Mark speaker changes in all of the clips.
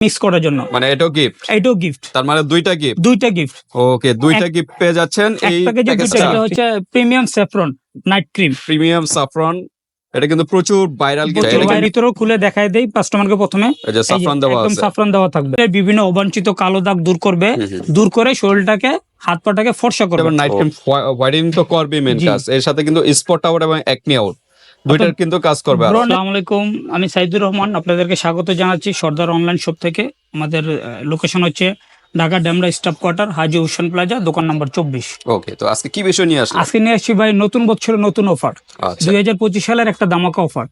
Speaker 1: Miss করার জন্য।
Speaker 2: মানে এটাও গিফট
Speaker 1: এটাও গিফট
Speaker 2: তার মানে দুইটা গিফট
Speaker 1: দুইটা গিফট
Speaker 2: ওকে দুইটা গিফট পেয়ে যাচ্ছেন এই
Speaker 1: প্যাকেজে দুইটা
Speaker 2: প্যাকেজটা
Speaker 1: এটা হচ্ছে premium saffron night cream
Speaker 2: premium saffron এটা কিন্তু প্রচুর ভাইরাল
Speaker 1: ভিতরেও খুলে দেখায় দেই কাস্টমারকে প্রথমে।
Speaker 2: এই যে সাফরন দেওয়া
Speaker 1: একদম
Speaker 2: আছে।
Speaker 1: সাফরান দেওয়া থাকবে। এর বিভিন্ন অবাঞ্ছিত কালো দাগ দূর করবে। দূর করে শরীরটাকে হাত পাটাকে ফর্সা করবে।
Speaker 2: নাইট ক্রিম হোয়াইটিং তো করবে মেন কাজ। এর সাথে কিন্তু স্পট আউট এবং একনি আউট দুইটার কিন্তু কাজ করবে
Speaker 1: আসসালামু আলাইকুম আমি সাইদুর রহমান আপনাদেরকে স্বাগত জানাচ্ছি সর্দার অনলাইন শপ থেকে। আমাদের লোকেশন হচ্ছে Dhaka Demra staff quarter Haji Hussain plaza দোকান নম্বর চব্বিশ।
Speaker 2: ওকে তো আজকে কি বিষয় নিয়ে আসলে
Speaker 1: আজকে নিয়ে আসছি ভাই নতুন বছরের নতুন অফার।
Speaker 2: আচ্ছা।
Speaker 1: দুই হাজার পঁচিশ সালের একটা দামাকা অফার।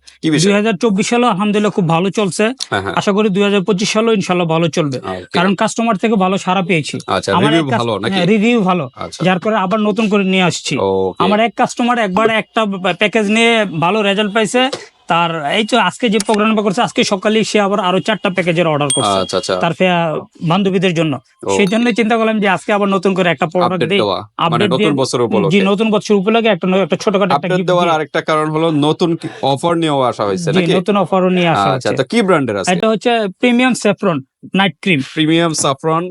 Speaker 1: দুই হাজার চব্বিশ সালে আলহামদুলিল্লাহ খুব ভালো চলছে।
Speaker 2: হ্যাঁ হ্যাঁ।
Speaker 1: আশা করি দুই হাজার পঁচিশ সালেও ইনশাল্লাহ ভালো চলবে। কারণ কাস্টমার থেকে ভালো সারা পেয়েছি।
Speaker 2: আচ্ছা রিভিউ ভালো
Speaker 1: রিভিউ ভালো।
Speaker 2: আচ্ছা।
Speaker 1: যার করে আবার নতুন করে নিয়ে আসছি। আমার এক কাস্টমার একবার একটা প্যাকেজ নিয়ে ভালো রেজাল্ট পাইছে। তার এই তো আজকে যে প্রোগ্রামটা করছে আজকে সকালে সে আবার আরও চারটা প্যাকেজের অর্ডার করছে।
Speaker 2: আচ্ছা আচ্ছা।
Speaker 1: তার বান্ধবীদের জন্য। সেই জন্য চিন্তা করলাম যে আজকে আবার নতুন করে একটা প্রোডাক্ট
Speaker 2: আপডেট
Speaker 1: দিই।
Speaker 2: দেওয়া মানে নতুন বছর
Speaker 1: জি
Speaker 2: উপলক্ষে
Speaker 1: নতুন বছর উপলক্ষে একটা একটা ছোটখাটো একটা
Speaker 2: আপডেট দেওয়ার আরেকটা কারণ হলো নতুন অফার নিয়ে আসা হয়েছে নাকি?
Speaker 1: নতুন অফারও নিয়ে আসা
Speaker 2: আচ্ছা
Speaker 1: হচ্ছে
Speaker 2: তো কি ব্র্যান্ডের আছে?
Speaker 1: এটা হচ্ছে premium saffron night cream
Speaker 2: premium saffron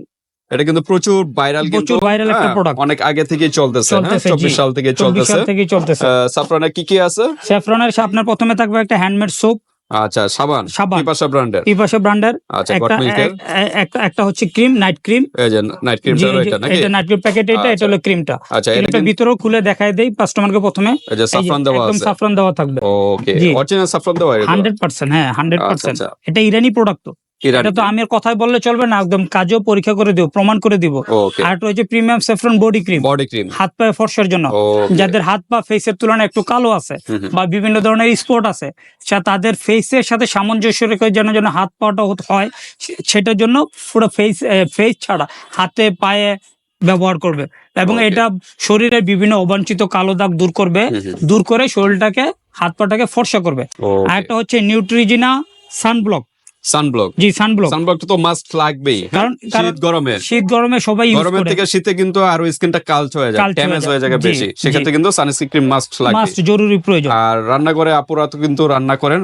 Speaker 2: এটা কিন্তু প্রচুর ভাইরাল
Speaker 1: প্রচুর viral একটা
Speaker 2: হ্যাঁ,
Speaker 1: product।
Speaker 2: অনেক আগে চলতেছে হ্যাঁ চব্বিশ সাল থেকে চলতেছে
Speaker 1: সাল থেকে চলতেছে।
Speaker 2: সাফরনে কি কি আছে?
Speaker 1: সেফরনের আপনার প্রথমে থাকবে একটা হ্যান্ডমেড সোপ
Speaker 2: আচ্ছা সাবান
Speaker 1: সাবান।
Speaker 2: পিপাসা ব্র্যান্ডের।
Speaker 1: পিপাসা ব্র্যান্ডের।
Speaker 2: আচ্ছা
Speaker 1: একটা একটা হচ্ছে ক্রিম নাইট ক্রিম
Speaker 2: এই যে নাইট ক্রিমটা এটা নাকি?
Speaker 1: এটা নাইট ক্রিম প্যাকেট এটা এটা
Speaker 2: আচ্ছা।
Speaker 1: হলো ক্রিমটা
Speaker 2: আচ্ছা এটা
Speaker 1: ভিতরেও খুলে দেখায় দেই কাস্টমারকে প্রথমে।
Speaker 2: এই যে সাফরান দেওয়া
Speaker 1: একদম সাফরান দেওয়া থাকবে।
Speaker 2: ওকে অরিজিনাল সাফরান দেওয়া এগুলো?
Speaker 1: হান্ড্রেড পার্সেন্ট হ্যাঁ হান্ড্রেড
Speaker 2: আচ্ছা,
Speaker 1: পার্সেন্ট
Speaker 2: আচ্ছা।
Speaker 1: এটা ইরানি প্রোডাক্ট তো। এটা তো আমি কথাই বললে চলবে না একদম কাজও পরীক্ষা করে দিব প্রমাণ করে দিব। আর একটা হচ্ছে premium saffron body cream
Speaker 2: body cream
Speaker 1: হাত পায়ে ফর্সার জন্য। যাদের হাত পা ফেসের তুলনায় একটু কালো আছে। বা বিভিন্ন ধরনের স্পট আছে তাদের ফেসের সাথে সামঞ্জস্য রেখে যেন যেন হাত পাটা হয় সেটার জন্য পুরো ফেস ফেস ছাড়া হাতে পায়ে ব্যবহার করবে। এবং এটা শরীরের বিভিন্ন অবাঞ্ছিত কালো দাগ দূর করবে। দূর করে শরীরটাকে হাত পাটাকে ফর্সা করবে। আর একটা হচ্ছে নিউট্রিজিনা সানব্লক
Speaker 2: সানব্লক
Speaker 1: জি সানব্লক
Speaker 2: সানব্লক তো মাস্ট লাগবেই। হ্যাঁ?
Speaker 1: কারণ
Speaker 2: শীত গরমে।
Speaker 1: শীত গরমে সবাই ইউজ
Speaker 2: গরমের
Speaker 1: করে।
Speaker 2: থেকে শীতে কিন্তু আরও স্কিনটা কালচ হয়ে যায় ড্যামেজ হয়ে যায়। বেশি। সেক্ষেত্রে কিন্তু সানস্ক্রিন ক্রিম মাস্ট লাগবে।
Speaker 1: মাস্ট জরুরি প্রয়োজন।
Speaker 2: আর রান্নাঘরে আপুরা তো কিন্তু রান্না করেন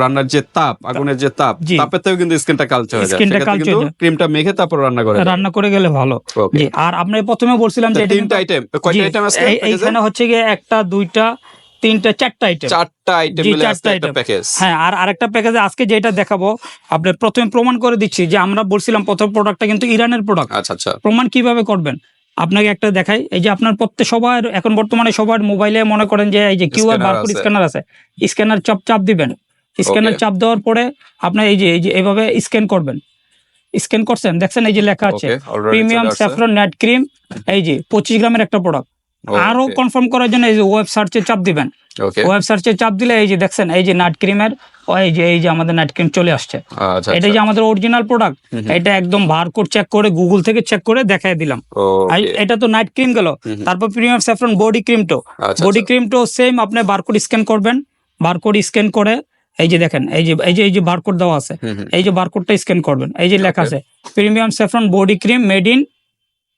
Speaker 2: রান্নার যে তাপ আগুনের যে তাপ থেকেও কিন্তু স্কিনটা কালচে হয়ে যায়।
Speaker 1: স্কিনটা কালচে
Speaker 2: কিন্তু। ক্রিমটা মেখে তারপর রান্না করে
Speaker 1: রান্না করে গেলে ভালো। জি আর আপনি প্রথমে বলছিলাম যে এটা
Speaker 2: তিনটা আইটেম কয়টা আইটেম আছে?
Speaker 1: এইখানে হচ্ছে গিয়ে একটা দুইটা তিনটা চারটা আইটেম
Speaker 2: চারটা আইটেম
Speaker 1: চারটা
Speaker 2: একটা প্যাকেজ
Speaker 1: হ্যাঁ আর আরেকটা প্যাকেজে আজকে যেটা দেখাবো আপনি প্রথমে প্রমাণ করে দিচ্ছি যে আমরা বলছিলাম প্রথম প্রোডাক্টটা কিন্তু ইরানের প্রোডাক্ট
Speaker 2: আচ্ছা আচ্ছা।
Speaker 1: প্রমাণ কীভাবে করবেন? আপনাকে একটা দেখাই এই যে আপনার প্রত্যেক সবার এখন বর্তমানে সবার মোবাইলে মনে করেন যে এই যে কিউআর বারকোড স্ক্যানার আছে। স্ক্যানার চাপ চাপ দিবেন। স্ক্যানার চাপ দেওয়ার পরে আপনার এই যে এই যে এইভাবে স্ক্যান করবেন। স্ক্যান করছেন দেখছেন এই যে লেখা আছে প্রিমিয়াম স্যাফরন নেট ক্রিম এই যে পঁচিশ গ্রামের একটা প্রোডাক্ট আরও কনফার্ম করার জন্য এই যে ওয়েব সার্চে চাপ দিবেন।
Speaker 2: ওকে
Speaker 1: ওয়েব সার্চে চাপ দিলে এই যে দেখছেন এই যে নাট ক্রিমের এই যে এই যে আমাদের নাট ক্রিম চলে আসছে।
Speaker 2: আচ্ছা
Speaker 1: এটা যে আমাদের অরিজিনাল প্রোডাক্ট। এটা একদম বারকোড চেক করে গুগল থেকে চেক করে দেখাই দিলাম। এটা তো নাইট ক্রিম গেল। তারপর প্রিমিয়াম স্যাফরন বডি ক্রিমটো
Speaker 2: আচ্ছা
Speaker 1: বডি ক্রিম ক্রিমটো সেম আপনি বারকোড স্ক্যান করবেন। বারকোড স্ক্যান করে এই যে দেখেন এই যে এই যে এই যে বারকোড দেওয়া আছে। এই যে বারকোডটা স্ক্যান করবেন। এই যে লেখা আছে premium saffron body cream made in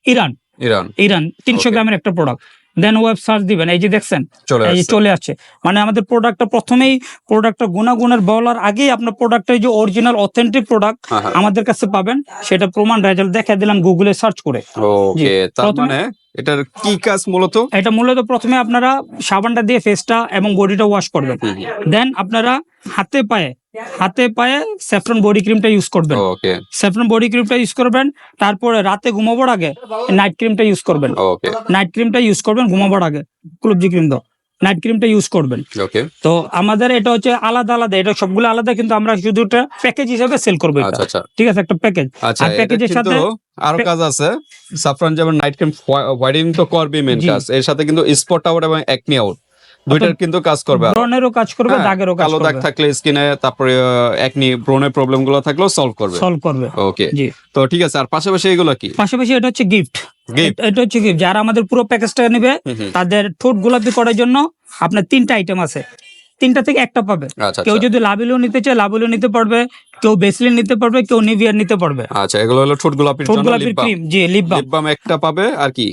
Speaker 1: Iran
Speaker 2: Iran
Speaker 1: Iran তিনশো. গ্রামের একটা প্রোডাক্ট দেন ওয়েব সার্চ দিবেন। এই যে দেখছেন? এই যে চলে আসছে। মানে আমাদের প্রোডাক্টটা প্রথমেই প্রোডাক্টটা গুণাগুণের বলার আগেই আপনার প্রোডাক্টের যে অরিজিনাল অথেন্টিক প্রোডাক্ট। আমাদের কাছে পাবেন। সেটা প্রমাণ রেজাল্ট দেখা দিলাম গুগলে সার্চ করে।
Speaker 2: ওকে তার মানে এটার কি কাজ মূলত?
Speaker 1: এটা মূলত প্রথমে আপনারা সাবানটা দিয়ে ফেসটা এবং বডিটা ওয়াশ করবেন। দেন আপনারা হাতে পায়ে হাতে পায়ে স্যাফরন বডি ক্রিমটা ইউজ করবেন।
Speaker 2: ওকে
Speaker 1: স্যাফরন বডি ক্রিমটা ইউজ করবেন তারপরে রাতে ঘুমাবার আগে নাইট ক্রিমটা ইউজ করবেন।
Speaker 2: ওকে
Speaker 1: নাইট ক্রিমটা ইউজ করবেন ঘুমাবার আগে। ক্লুবজি ক্রিম দাও। নাইট ক্রিমটা ইউজ করবেন।
Speaker 2: ওকে
Speaker 1: তো আমাদের এটা হচ্ছে আলাদা আলাদা এটা সবগুলো আলাদা কিন্তু আমরা শুধু একটা প্যাকেজ হিসেবে সেল করব এটা।
Speaker 2: আচ্ছা আচ্ছা।
Speaker 1: ঠিক আছে একটা প্যাকেজ
Speaker 2: আচ্ছা
Speaker 1: আর প্যাকেজের সাথে-
Speaker 2: আর কাজ আছে। সাফরান যেমন নাইট ক্রিম হোয়াইটিং তো করবে মেন কাজ। এর সাথে কিন্তু স্পট আউট এবং অ্যাকনি আউট দুইটার কিন্তু কাজ করবে
Speaker 1: কাজ করবে
Speaker 2: হ্যাঁ,
Speaker 1: দাগেরও কাজ
Speaker 2: কালো দাগ থাকলে স্কিনে তারপরে একনি ব্রনের প্রবলেমগুলো থাকলেও সলভ করবে।
Speaker 1: সলভ করবে।
Speaker 2: ওকে
Speaker 1: জি।
Speaker 2: তো ঠিক আছে আর পাশাপাশি এগুলো কি?
Speaker 1: পাশাপাশি এটা হচ্ছে গিফট এটা হচ্ছে গিফট যারা আমাদের পুরো প্যাকেজটা নেবে তাদের ঠোঁট গোলাপি করার জন্য আপনার তিনটা আইটেম আছে। তিনটা থেকে একটা পাবে।
Speaker 2: আচ্ছা
Speaker 1: কেউ
Speaker 2: আচ্ছা
Speaker 1: যদি লাবিলও নিতে চায় লাবিলও নিতে পারবে। কেউ বেসলিন নিতে পারবে কেউ নিভিয়ার নিতে পারবে।
Speaker 2: আচ্ছা এগুলো হলো ঠোঁট গোলাপির
Speaker 1: ঠোঁট গোলাপির ক্রিম জি লিপ বাম
Speaker 2: লিপ বাম একটা পাবে আর কি?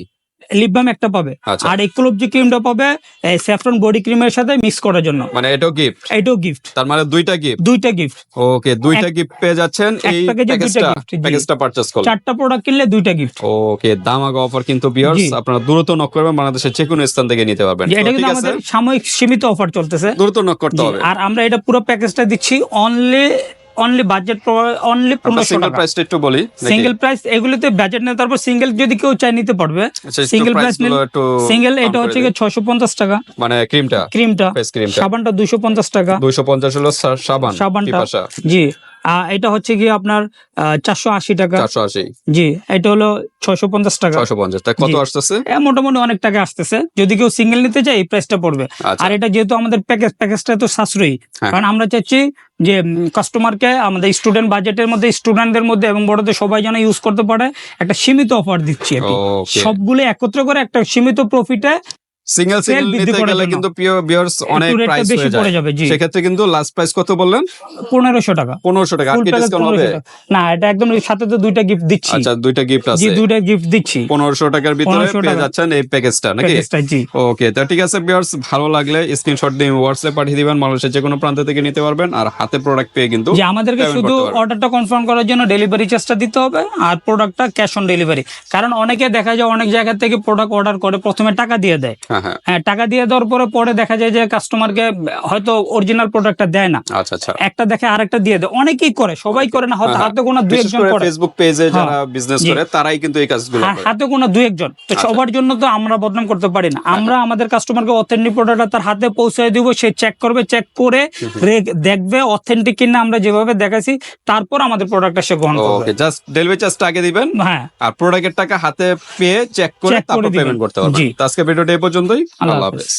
Speaker 1: লিপ বাম একটা পাবে।
Speaker 2: আচ্ছা।
Speaker 1: আর একুলব যে ক্রিমটা পাবে স্যাফরন বডি ক্রিমের সাথে মিক্স করার জন্য।
Speaker 2: মানে এটাও গিফট
Speaker 1: এটাও গিফট
Speaker 2: তার মানে দুইটা গিফট
Speaker 1: দুইটা গিফট
Speaker 2: ওকে দুইটা গিফট পেয়ে যাচ্ছেন এই প্যাকেজটা প্যাকেজটা পারচেজ করলে
Speaker 1: চারটা প্রোডাক্ট কিনলে দুইটা গিফট
Speaker 2: ওকে দামাগা অফার কিন্তু
Speaker 1: জি।
Speaker 2: আপনারা দ্রুত নক করবেন বাংলাদেশের যে কোনো স্থান থেকে নিতে পারবেন।
Speaker 1: এটা কিন্তু আমাদের সাময়িক সীমিত অফার চলতেছে।
Speaker 2: দ্রুত নক করতে হবে।
Speaker 1: আর আমরা এটা পুরো প্যাকেজটা দিচ্ছি অনলি অনলি বাজেট অনলি পনেরোশো
Speaker 2: সিঙ্গেল প্রাইসটা একটু বলি
Speaker 1: সিঙ্গেল প্রাইস এগুলোতে বাজেট নেই তারপর সিঙ্গেল যদি কেউ চাই নিতে পারবে।
Speaker 2: সিঙ্গেল প্রাইস
Speaker 1: সিঙ্গেল এটা হচ্ছে
Speaker 2: গিয়ে
Speaker 1: ছশো পঞ্চাশ টাকা।
Speaker 2: মানে ক্রিমটা
Speaker 1: ক্রিমটা সাবানটা দুশো পঞ্চাশ টাকা।
Speaker 2: দুইশো পঞ্চাশ হলো সাবান
Speaker 1: সাবানটা। জি। এটা হচ্ছে কি আপনার চারশো আশি টাকা।
Speaker 2: চারশো আশি।
Speaker 1: জি এটা হলো ছয়শো পঞ্চাশ টাকা।
Speaker 2: ছয়শো পঞ্চাশ। তা কত আসতেছে?
Speaker 1: মোটামুটি অনেক টাকা আসতেছে। যদি কেউ সিঙ্গেল নিতে চায় এই প্রাইসটা পড়বে।
Speaker 2: আচ্ছা।
Speaker 1: আর এটা যেহেতু আমাদের প্যাকেজ প্যাকেজটা তো সাশ্রয়ী
Speaker 2: হ্যাঁ।
Speaker 1: কারণ আমরা চাচ্ছি যে কাস্টমারকে আমাদের স্টুডেন্ট বাজেটের মধ্যে স্টুডেন্টদের মধ্যে এবং বড়দের সবাই যেন ইউজ করতে পারে একটা সীমিত অফার দিচ্ছি। সবগুলো একত্র করে একটা সীমিত প্রফিটে
Speaker 2: সিঙ্গেল সিঙ্গেল নিতে গেলে কিন্তু বিয়ার্স অনেক প্রাইস হয়ে
Speaker 1: যাবে
Speaker 2: সেক্ষেত্রে কিন্তু লাস্ট প্রাইস কত বললেন?
Speaker 1: পনেরোশো টাকা।
Speaker 2: পনেরোশো টাকা। আর কি ডিসকাউন্ট হবে?
Speaker 1: না এটা একদম সাথে তো দুইটা গিফট দিচ্ছি।
Speaker 2: আচ্ছা দুইটা গিফট
Speaker 1: জি দুইটা গিফট দিচ্ছি।
Speaker 2: পনেরোশো টাকার ভিতরে পেয়ে যাচ্ছেন এই প্যাকেজটা নাকি? ওকে তো ঠিক আছে বিয়ার্স ভালো লাগলে স্ক্রিনশট দিয়ে হোয়াটসঅ্যাপ পাঠিয়ে দিবেন। বাংলাদেশের যে কোনো প্রান্ত থেকে নিতে পারবেন। আর হাতে প্রোডাক্ট পেয়ে কিন্তু
Speaker 1: যে আমাদেরকে শুধু অর্ডারটা কনফার্ম করার জন্য ডেলিভারি চার্জটা দিতে হবে আর প্রোডাক্টটা ক্যাশ অন ডেলিভারি কারণ অনেকে দেখা যায় অনেক জায়গা থেকে প্রোডাক্ট অর্ডার করে প্রথমে টাকা দিয়ে দেয়।
Speaker 2: হ্যাঁ হ্যাঁ।
Speaker 1: হ্যাঁ টাকা দিয়ে দেওয়ার পরে পরে দেখা যায় যে কাস্টমারকে হয়তো অরিজিনাল প্রোডাক্টটা দেয় না।
Speaker 2: আচ্ছা আচ্ছা।
Speaker 1: একটা দেখে আরেকটা দিয়ে দেয়। অনেকেই করে সবাই করে না হয়তো
Speaker 2: হ্যাঁ,
Speaker 1: হাতে কোনো দুই একজন
Speaker 2: করে ফেসবুক পেজে যারা বিজনেস করে তারাই কিন্তু এই কাজগুলো করে।
Speaker 1: হাতে কোনো দুই একজন তো
Speaker 2: আচ্ছা।
Speaker 1: সবার জন্য তো আমরা বদনাম করতে পারি না। আমরা আমাদের কাস্টমারকে অথেন্টিক প্রোডাক্টটা তার হাতে পৌঁছে দিব সে চেক করবে চেক করে দেখবে অথেন্টিক কিনা আমরা যেভাবে দেখাচ্ছি তারপর আমাদের প্রোডাক্টটা সে গ্রহণ করবে।
Speaker 2: ওকে জাস্ট ডেলিভারি চার্জটা আগে দিবেন
Speaker 1: হ্যাঁ।
Speaker 2: আর প্রোডাক্টের টাকা হাতে পেয়ে চেক করে তারপর পেমেন্ট করতে পারবেন। আজকে ভিডিওটা এই পর্যন্তই
Speaker 1: আল্লাহ
Speaker 2: আল্লাহ
Speaker 1: হাফেজ।
Speaker 2: হাফেজ